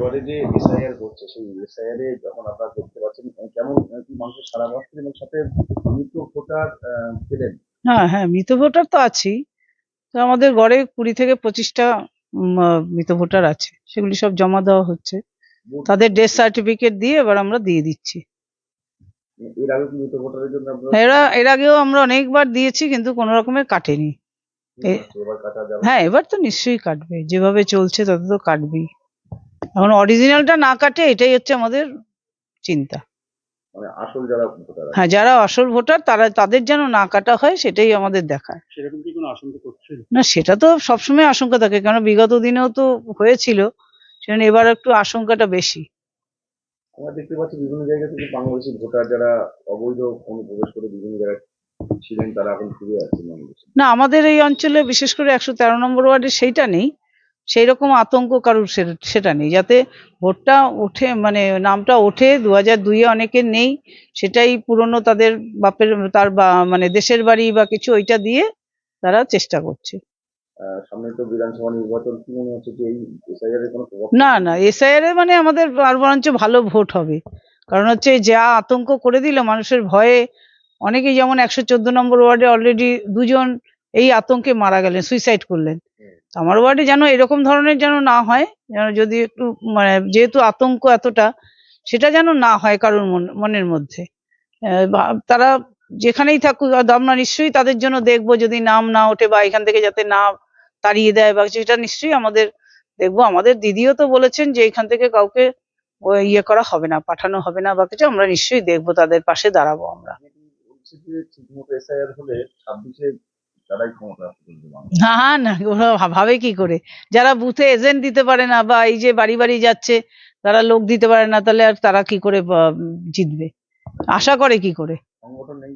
এবারে যে এসআইআর করছে সেই এসআইআর এ যখন আপনারা দেখতে পাচ্ছেন কেমন কি মানুষের সারা পাচ্ছেন এবং সাথে মৃত ভোটার পেলেন হ্যাঁ হ্যাঁ মৃত ভোটার তো আছেই। তো আমাদের গড়ে কুড়ি থেকে পঁচিশটা মৃত ভোটার আছে। সেগুলি সব জমা দেওয়া হচ্ছে। তাদের ডেথ সার্টিফিকেট দিয়ে এবার আমরা দিয়ে দিচ্ছি। এর এরা আগেও আমরা অনেকবার দিয়েছি কিন্তু কোনো রকমের কাটেনি। হ্যাঁ এবার তো নিশ্চয়ই কাটবে। যেভাবে চলছে তত তো কাটবেই। এখন অরিজিনালটা না কাটে এটাই হচ্ছে আমাদের চিন্তা। মানে আসল যারা ভোটার হ্যাঁ যারা আসল ভোটার তারা তাদের যেন না কাটা হয় সেটাই আমাদের দেখায় সেরকম কি কোনো আশঙ্কা করছেন? না সেটা তো সবসময় আশঙ্কা থাকে কারণ বিগত দিনেও তো হয়েছিল। সেজন্য এবার একটু আশঙ্কাটা বেশি। আমরা দেখতে পাচ্ছি বিভিন্ন জায়গা থেকে বাংলাদেশি ভোটার যারা অবৈধ অনুপ্রবেশ করে বিভিন্ন জায়গায় ছিলেন তারা এখন ফিরে আসছেন বাংলাদেশে। না আমাদের এই অঞ্চলে বিশেষ করে একশো তেরো নম্বর ওয়ার্ডে সেইটা নেই। সেই রকম আতঙ্ক কারুর সেটা নেই। যাতে ভোটটা ওঠে মানে নামটা ওঠে দু হাজার দুইয়ে অনেকের নেই সেটাই পুরনো তাদের বাপের তার বা মানে দেশের বাড়ি বা কিছু ওইটা দিয়ে তারা চেষ্টা করছে। সামনে তো বিধানসভা নির্বাচন কি মনে হচ্ছে যে এই এসআইআর এর কোনো প্রভাব? না না এসআইআর এ মানে আমাদের আর বরঞ্চ ভালো ভোট হবে। কারণ হচ্ছে যা আতঙ্ক করে দিল মানুষের ভয়ে অনেকেই যেমন একশো চোদ্দ নম্বর ওয়ার্ডে অলরেডি দুজন এই আতঙ্কে মারা গেলেন সুইসাইড করলেন। আমার ওয়ার্ডে যেন এরকম ধরনের যেন না হয়, যেন যদি একটু মানে যেহেতু আতঙ্ক এতটা, সেটা যেন না হয় কারোর মন- মনের মধ্যে। তারা যেখানেই থাকুক আমরা নিশ্চয়ই তাদের জন্য দেখব যদি নাম না ওঠে বা এখান থেকে যাতে না তাড়িয়ে দেয় বা সেটা নিশ্চয়ই আমাদের দেখব। আমাদের দিদিও তো বলেছেন যে এখান থেকে কাউকে ইয়ে করা হবে না, পাঠানো হবে না বা কিছু, আমরা নিশ্চয়ই দেখব, তাদের পাশে দাঁড়াবো আমরা। ঠিকমতো এসআইআর হলে ছাব্বিশে তারাই ক্ষমতা। না না ওরা ভাবে কি করে? যারা বুথে এজেন্ট দিতে পারে না বা এই যে বাড়ি বাড়ি যাচ্ছে তারা লোক দিতে পারে না তাহলে আর তারা কি করে জিতবে? আশা করে কি করে? সংগঠন নেই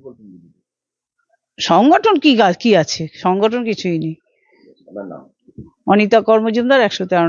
সংগঠন কি কি আছে? সংগঠন কিছুই নেই। অনিতা কর্মজুমদার একশো তেরো